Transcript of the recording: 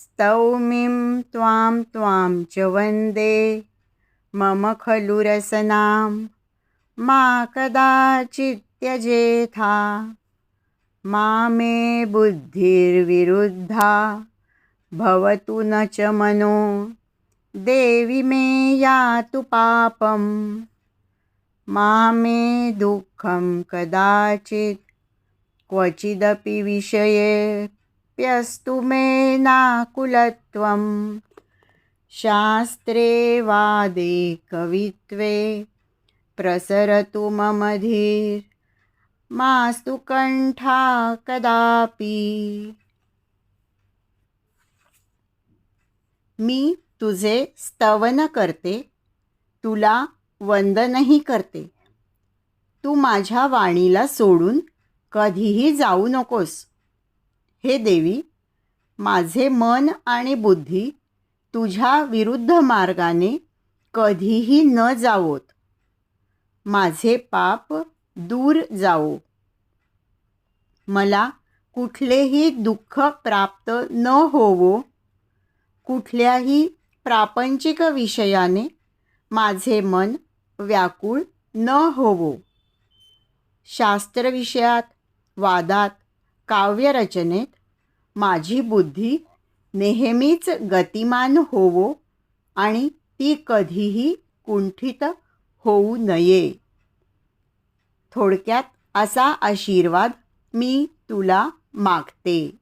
स्तौमीं त्वां त्वां च वन्दे। मम खलु रसनां मा कदाचित्यजेथा मा मे बुद्धिर्विरुद्धा भवतु न च मनो। देवि मे यातु पापं मा मे दुःखं कदाचित् क्वचिदपि विषये मे नाकुलत्वं शास्त्रे वादे कवित्वे प्रसरतु मम धीर् मास्तु कण्ठा कदापि। मी तुझे स्तवन करते तुला वंदनही करते. तू माझ्या वाणीला सोडून कधीही जाऊ नकोस. हे देवी माझे मन आणि बुद्धी तुझ्या विरुद्ध मार्गाने कधीही न जावोत. माझे पाप दूर जावो. मला कुठलेही दुःख प्राप्त न होवो. कुठल्याही प्रापंचिक विषयाने माझे मन व्याकुळ न होवो. शास्त्रविषयात वादात काव्यरचनेत माझी बुद्धी नेहमीच गतिमान होवो आणि ती कधीही कुंठित होऊ नये. थोडक्यात असा आशीर्वाद मी तुला मागते.